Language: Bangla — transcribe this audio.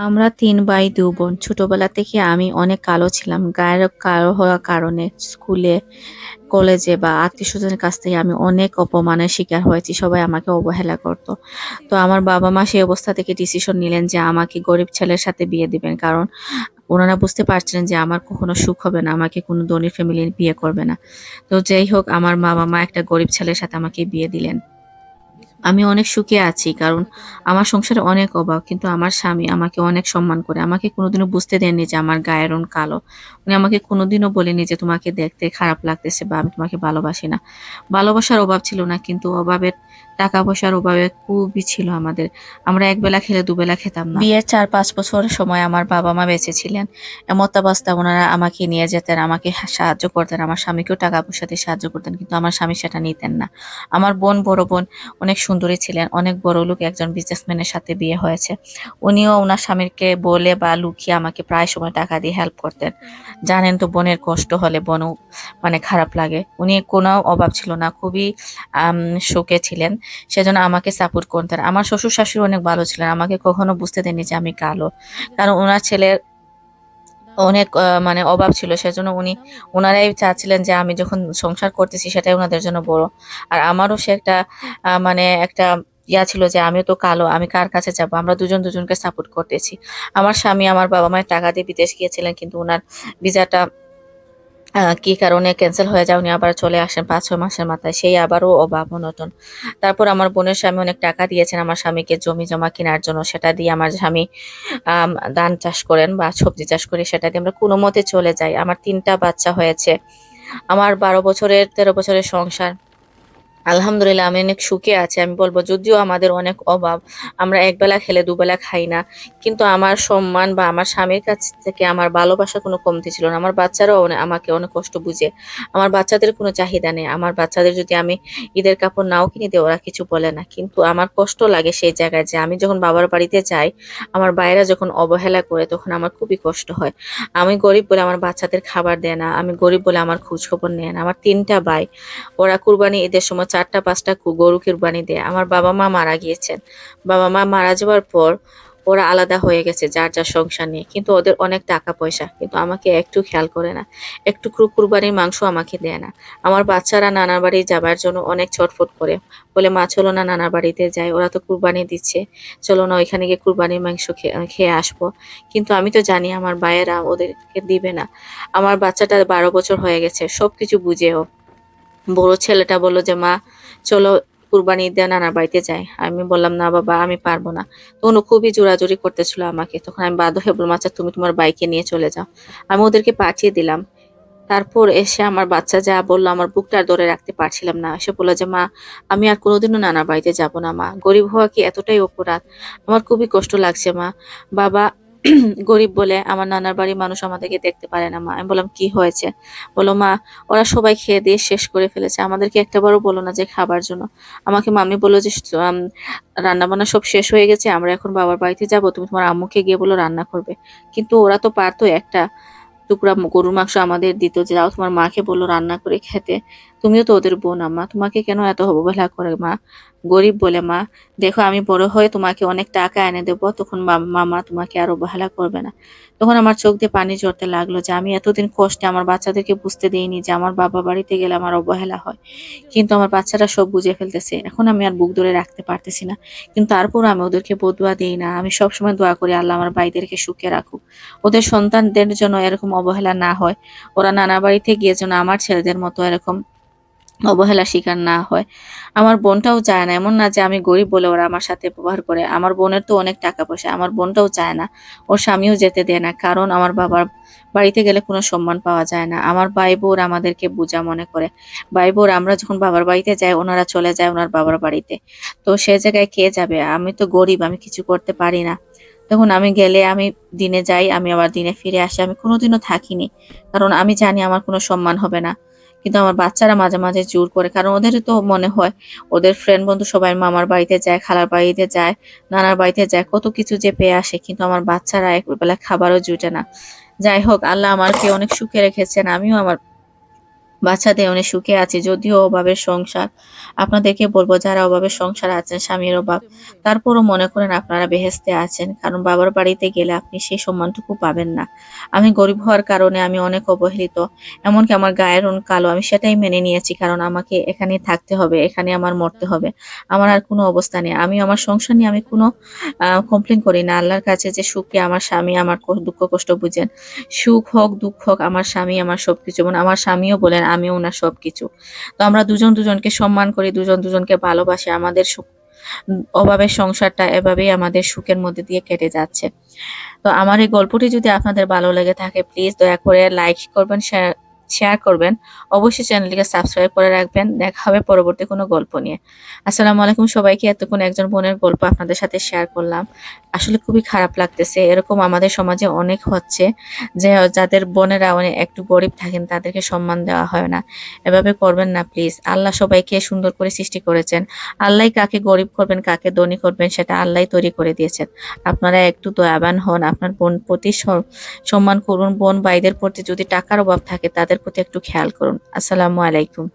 আমরা তিন ভাই, দু বোন। ছোটবেলা থেকে আমি অনেক কালো ছিলাম। গায়ের কালো হওয়ার কারণে স্কুলে, কলেজে বা আত্মীয় স্বজনের কাছ থেকে আমি অনেক অপমানের শিকার হয়েছি। সবাই আমাকে অবহেলা করত। তো আমার বাবা মা সেই অবস্থা থেকে ডিসিশন নিলেন যে আমাকে গরিব ছেলের সাথে বিয়ে দিবেন। কারণ ওনারা বুঝতে পারছিলেন যে আমার কখনো সুখ হবে না, আমাকে কোনো ধনী ফ্যামিলি বিয়ে করবে না। তো যাই হোক, আমার বাবা মা একটা গরিব ছেলের সাথে আমাকে বিয়ে দিলেন। আমি অনেক সুখে আছি, কারণ আমার সংসারে অনেক অভাব কিন্তু আমার স্বামী আমাকে অনেক সম্মান করে। আমাকে কোনোদিনও বুঝতে দেননি যে আমার গায়ের রং কালো। উনি আমাকে কোনোদিনও বলেনি যে তোমাকে দেখতে খারাপ লাগতেছে বা আমি তোমাকে ভালোবাসি না। ভালোবাসার অভাব ছিল না, কিন্তু অভাবের টাকা পয়সার অভাবে খুবই ছিল আমাদের। আমরা একবেলা খেলে দুবেলা খেতাম না। বিয়ের চার পাঁচ বছর সময় আমার বাবা মা বেঁচে ছিলেন। এমতাবস্থা ওনারা আমাকে নিয়ে যেতেন, আমাকে সাহায্য করতেন, আমার স্বামীকেও টাকা পয়সাতে সাহায্য করতেন, কিন্তু আমার স্বামী সেটা নিতেন না। আমার বোন, বড় বোন, অনেক সুন্দরী ছিলেন। অনেক বড় লোক একজন বিজনেসম্যানের সাথে বিয়ে হয়েছে। উনিও ওনার স্বামীকে বলে বা লুকিয়ে আমাকে প্রায় সময় টাকা দিয়ে হেল্প করতেন। জানেন তো, বোনের কষ্ট হলে বোনও মানে খারাপ লাগে। উনি কোনো অভাব ছিল না, খুবই শোকে ছিলেন। সেজন্য আমাকে সাপোর্ট করতেন। আমার শ্বশুর শাশুড়ি অনেক ভালো ছিলেন। আমাকে কখনো বুঝতে দেননি যে আমি কালো। কারণ ওনার ছেলের অনেক মানে অভাব ছিল। সেজন্য উনি ওনারাই চাচ্ছিলেন যে আমি যখন সংসার করতেছি সেটাই ওনাদের জন্য বড়। আর আমারও সে একটা মানে একটা ইয়া ছিল যে আমিও তো কালো, আমি কার কাছে যাব? আমরা দুজন দুজনকে সাপোর্ট করতেছি। আমার স্বামী, আমার বাবা মায়ের টাকা দিয়ে বিদেশ গিয়েছিলেন, কিন্তু ওনার ভিসাটা কি কারণে ক্যান্সেল হয়ে যায় উনি আবার চলে আসেন পাঁচ, ছয় মাসের মাথায়, সেই আবারও অভাব নতুন তারপর আমার বোনের স্বামী অনেক টাকা দিয়েছেন, আমার স্বামীকে জমি জমা কেনার জন্য, সেটা দিয়ে আমার স্বামী ধান চাষ করেন বা সবজি চাষ করি, সেটা দিয়ে আমরা কোনো মতে চলে যাই। আমার তিনটা বাচ্চা হয়েছে। আমার বারো বছরের, তেরো বছরের সংসার আলহামদুলিল্লাহ, আমি অনেক সুখে আছি। আমি বলব, যদিও আমাদের অনেক অভাব, আমরা একবেলা খেলে দুবেলা খাই না। কিন্তু আমার সম্মান বা আমার স্বামীর কাছ থেকে আমার ভালোবাসা কোনো কমতি ছিল না। আমার বাচ্চারাও আমাকে অনেক কষ্ট বুঝে। আমার বাচ্চাদের কোনো চাহিদা নেই। আমার বাচ্চাদের যদি আমি ঈদের কাপড় নাও কিনে দিই, ওরা কিছু বলে না। কিন্তু আমার কষ্ট লাগে সেই জায়গায় যে আমি যখন বাবার বাড়িতে যাই, আমার বাইরা যখন অবহেলা করে, তখন আমার খুবই কষ্ট হয়। আমি গরিব বলে আমার বাচ্চাদের খাবার দেয় না। আমি গরিব বলে আমার খোঁজখবর নেয় না। আমার তিনটা ভাই, ওরা কুরবানি ঈদের সময় চারটা, পাঁচটা গরু কুরবানি দেয়। আমার বাবা মা মারা গিয়েছেন। বাবা মা মারা যাওয়ার পর ওরা আলাদা হয়ে গেছে যার যার সংসার নিয়ে। কিন্তু ওদের অনেক টাকা পয়সা। কিন্তু আমাকে একটু খেয়াল করে না। একটু ক্রু- কুরবানির মাংস আমাকে দেয় না। আমার বাচ্চারা নানার বাড়ি যাবার জন্য অনেক ছটফট করে। বলে, মা, চলো না নানার বাড়িতে যায় ওরা তো কুরবানি দিচ্ছে। চলো না, ওইখানে গিয়ে কুরবানির মাংস খেয়ে আসব। কিন্তু আমি তো জানি আমার ভাইয়েরা ওদেরকে দিবে না। আমার বাচ্চাটা বারো বছর হয়ে গেছে। সব কিছু বুঝেও বড় ছেলেটা বলল যে, মা, চলো কুরবানি ঈদে নানার বাড়িতে যাই। আমি বললাম, না বাবা, আমি পারব না। তখন খুবই জোরাজুরি করতেছিল আমাকে। তখন আমি বাধ্য হয়ে বললাম আচ্ছা তুমি তোমার বাইকে নিয়ে চলে যাও। আমি ওদেরকে পাঠিয়ে দিলাম। তারপর এসে আমার বাচ্চা যা বলল, আমার বুকটা আর ধরে রাখতে পারছিলাম না। এসে বলল যে, মা, আমি আর কোনোদিনও নানার বাড়িতে যাব না, মা। গরিব হওয়া কি এতটাই অপরাধ? আমার খুবই কষ্ট লাগছে, মা। বাবা গরিব বলে আমার নানার বাড়ির মানুষ আমাদেরকে দেখতে পারে না, মা। আমি বললাম, কি হয়েছে? বলো মা, ওরা সবাই খেয়ে দিয়ে শেষ করে ফেলেছে। আমাদেরকে একটাবারও বলো না যে খাবার জন্য। আমাকে মামি বলল যে রান্না বান্না সব শেষ হয়ে গেছে। আমরা এখন বাবার বাড়িতে যাব। তুমি তোমার আম্মুকে গিয়ে বলো রান্না করবে। কিন্তু ওরা তো পারতো একটা টুকরা গরুর মাংস আমাদের দিত যে, যাও তোমার মাকে বলল রান্না করে খেতে। তুমিও তো ওদের বোন, আম্মা। তোমাকে কেন এত অবহেলা করে, মা? গরিব বলে, মা। দেখো, আমি বড় হয়ে তোমাকে অনেক টাকা এনে দেবো, তখন মামা তোমাকে আর অবহেলা করবে না। তখন আমার চোখ দিয়ে পানি ঝরতে লাগল যে, আমি এতদিন কষ্টে আমার বাচ্চাদেরকে বুঝতে দিইনি যে, আমার বাবা বাড়িতে গেলে আমার অবহেলা হয়। কিন্তু আমার বাচ্চারা সব বুঝে ফেলতেছে। এখন আমি আর বুক ধরে রাখতে পারতেছি না। কিন্তু তারপর আমি ওদেরকে বদুয়া দিই না। আমি সবসময় দোয়া করি, আল্লাহ আমার ভাইদেরকে সুখে রাখুক। ওদের সন্তানদের জন্য এরকম অবহেলা না হয়। ওরা নানা বাড়িতে গিয়ে যেন আমার ছেলেদের মতো এরকম অবহেলা শিকার না হয়। আমার বোনটাও চায় না। এমন না যে আমি গরিব বলে ওরা আমার সাথে ব্যবহার করে। আমার বোনের তো অনেক টাকা পয়সা। আমার বোনটাও চায় না। ওর স্বামীও যেতে দেয় না। কারণ আমার বাবার বাড়িতে গেলে কোনো সম্মান পাওয়া যায় না। আমার ভাই বোর আমাদেরকে বোঝা মনে করে। ভাই বোর আমরা যখন বাবার বাড়িতে যাই, ওনারা চলে যায় ওনার বাবার বাড়িতে। তো সে জায়গায় কে যাবে? আমি তো গরিব, আমি কিছু করতে পারি না। তখন আমি গেলে আমি দিনে যাই, আমি আবার দিনে ফিরে আসি। আমি কোনোদিনও থাকিনি। কারণ আমি জানি আমার কোনো সম্মান হবে না। কিন্তু আমার বাচ্চারা মাঝে মাঝে জোর করে, কারণ ওদের তো মনে হয়, ওদের ফ্রেন্ড বন্ধু সবাই মামার বাড়িতে যায়, খালার বাড়িতে যায়, নানার বাড়িতে যায়, কত কিছু যে পেয়ে আসে, কিন্তু আমার বাচ্চারা একবেলা খাবারও জুটে না। যাই হোক, আল্লাহ আমাকে অনেক সুখে রেখেছেন, আমিও আমার বাচ্চাদের অনেক সুখে আছি, যদিও অভাবের সংসার। আপনাদেরকে বলব, যারা অভাবের সংসার আছেন, স্বামীর অভাব, তারপরও মনে করেন আপনারা বেহেস্তে আছেন, কারণ বাবার বাড়িতে গেলে আপনি সেই সম্মানটুকু পাবেন না। আমি গরিব হওয়ার কারণে আমি অনেক অবহেলিত, এমনকি আমার গায়ের রং কালো, আমি সেটাই মেনে নিয়েছি, কারণ আমাকে এখানে থাকতে হবে, এখানে আমার মরতে হবে, আমার আর কোনো অবস্থা নেই। আমি আমার সংসার নিয়ে আমি কোনো কমপ্লেন করি না। আল্লাহর কাছে যে সুখে আমার স্বামী আমার দুঃখ কষ্ট বুঝেন, সুখ হোক, দুঃখ হোক, আমার স্বামী আমার সবকিছু, এবং আমার স্বামীও বলেন আমিও ওনার সবকিছু। তো আমরা দুজন দুজনকে সম্মান করি, দুজন দুজনকে ভালোবাসি। আমাদের অভাবের সংসারটা এভাবেই আমাদের সুখের মধ্যে দিয়ে কেটে যাচ্ছে। তো আমার এই গল্পটি যদি আপনাদের ভালো লেগে থাকে প্লিজ দয়া করে লাইক করবেন শেয়ার শেয়ার করবেন। অবশ্যই চ্যানেলটিকে সাবস্ক্রাইব করে রাখবেন। দেখা হবে পরবর্তী কোনো গল্প নিয়ে। আসসালামু আলাইকুম সবাইকে। এতক্ষণ একজন বোনের গল্প আপনাদের সাথে শেয়ার করলাম। আসলে খুবই খারাপ লাগতেছে। এরকম আমাদের সমাজে অনেক হচ্ছে যে, যাদের বোনেরা অনেক একটু গরিব থাকেন, তাদেরকে সম্মান দেওয়া হয় না। এভাবে করবেন না প্লিজ আল্লাহ সবাইকে সুন্দর করে সৃষ্টি করেছেন। আল্লাহ কাকে গরিব করবেন, কাকে ধনী করবেন, সেটা আল্লাহ তৈরি করে দিয়েছেন। আপনারা একটু দয়াবান হন। আপনার বোন প্রতি সম্মান করুন। বোন ভাইদের প্রতি যদি টাকার অভাব থাকে, তাদের প্রতি একটু খেয়াল করুন। আসসালামু আলাইকুম।